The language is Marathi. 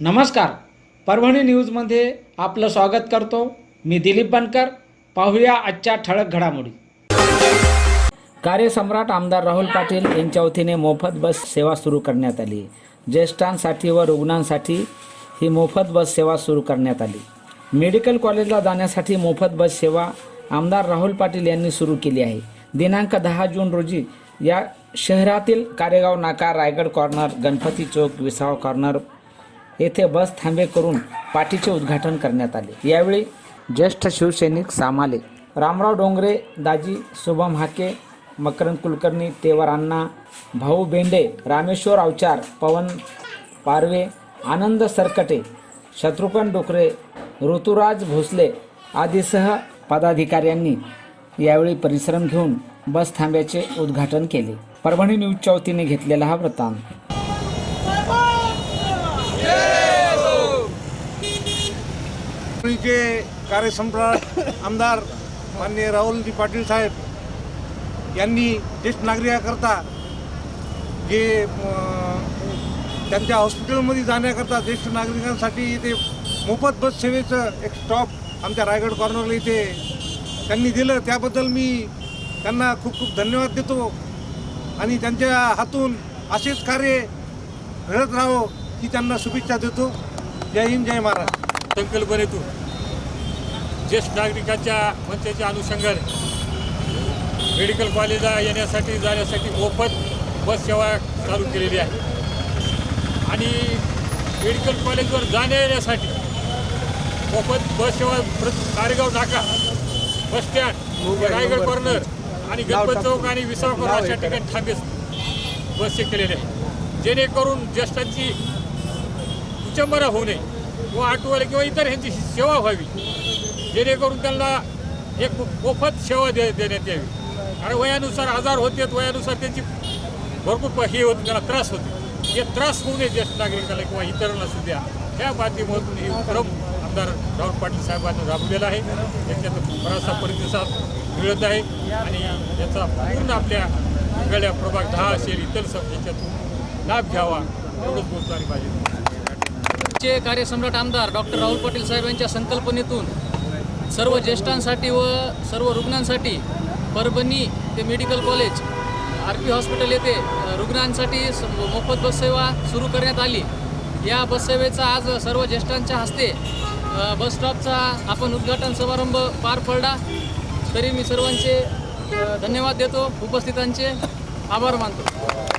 नमस्कार. परभणी न्यूजमध्ये आपलं स्वागत करतो. मी दिलीप बनकर. पाहूया आजच्या ठळक घडामोडी. कार्यसम्राट आमदार राहुल पाटील यांच्या वतीने मोफत बस सेवा सुरू करण्यात आली. ज्येष्ठांसाठी व रुग्णांसाठी ही मोफत बस सेवा सुरू करण्यात आली. मेडिकल कॉलेजला जाण्यासाठी मोफत बस सेवा आमदार राहुल पाटील यांनी सुरू केली आहे. दिनांक दहा जून रोजी या शहरातील कारेगाव नाका रायगड कॉर्नर गणपती चौक विसावा कॉर्नर येथे बस थांबे करून पाठीचे उद्घाटन करण्यात आले. यावेळी ज्येष्ठ शिवसैनिक सामाले रामराव डोंगरे दाजी शुभम हाके मकरंद कुलकर्णी तेवर अण्णा भाऊ बेंडे रामेश्वर अवचार पवन पारवे आनंद सरकटे शत्रुघ्न डोकरे ऋतुराज भोसले आदीसह पदाधिकाऱ्यांनी यावेळी परिश्रम घेऊन बस थांब्याचे उद्घाटन केले. परभणी न्यूजच्या वतीने घेतलेला हा वृत्तांत. चे कार्यसम्राट आमदार माननीय राहुलजी पाटील साहेब यांनी ज्येष्ठ नागरिकाकरता जे त्यांच्या हॉस्पिटलमध्ये जाण्याकरता ज्येष्ठ नागरिकांसाठी इथे मोफत बस सेवेचं एक स्टॉप आमच्या रायगड कॉर्नरला इथे त्यांनी दिलं. त्याबद्दल मी त्यांना खूप खूप धन्यवाद देतो आणि त्यांच्या हातून असेच कार्य घडत राहो की त्यांना शुभेच्छा देतो. जय हिंद जय महाराष्ट्र. संकल्पनेतून ज्येष्ठ नागरिकांच्या मंचाच्या अनुषंगाने मेडिकल कॉलेजला येण्यासाठी जाण्यासाठी मोफत बस सेवा चालू केलेली आहे. आणि मेडिकल कॉलेजवर जाण्या येण्यासाठी मोफत बस सेवा प्रत कारेगाव नाका बस स्टँड रायगड कॉर्नर आणि गणपत चौक आणि विसावा कॉर्नर अशा ठिकाणी थांबे बसचे केलेले आहे. जेणेकरून ज्येष्ठांची विचंबना होऊ नये. किंवा ऑटोवाले किंवा इतर ह्यांची सेवा व्हावी. जेणेकरून त्यांना एक मोफत सेवा दे देण्यात यावी. कारण वयानुसार आजार होते वयानुसार त्यांची भरपूर हे होते त्यांना त्रास होते. हे त्रास होऊ नये ज्येष्ठ नागरिकाला किंवा इतरांना सुद्धा त्या माध्यमातून हे उपक्रम आमदार राहुल पाटील साहेबांनी राबवलेला आहे. याच्यात बराचसा प्रतिसाद मिळत आहे आणि याचा पूर्ण आपल्या वेगळ्या प्रभाग दहा असेल इतर सब लाभ घ्यावा एवढंच बोलतो आणि पाहिजे चे कार्यसम्राट आमदार डॉक्टर राहुल पाटील साहेब यांच्या संकल्पनेतून सर्व ज्येष्ठांसाठी व सर्व रुग्णांसाठी परभणी ते medical college R P hospital येथे रुग्णांसाठी स- मोफत बससेवा सुरू करण्यात आली. या बससेवेचा आज सर्व ज्येष्ठांच्या हस्ते बस स्टॉपचा आपण उद्घाटन समारंभ पार पडला. तरी मी सर्वांचे धन्यवाद देतो. उपस्थितांचे आभार मानतो.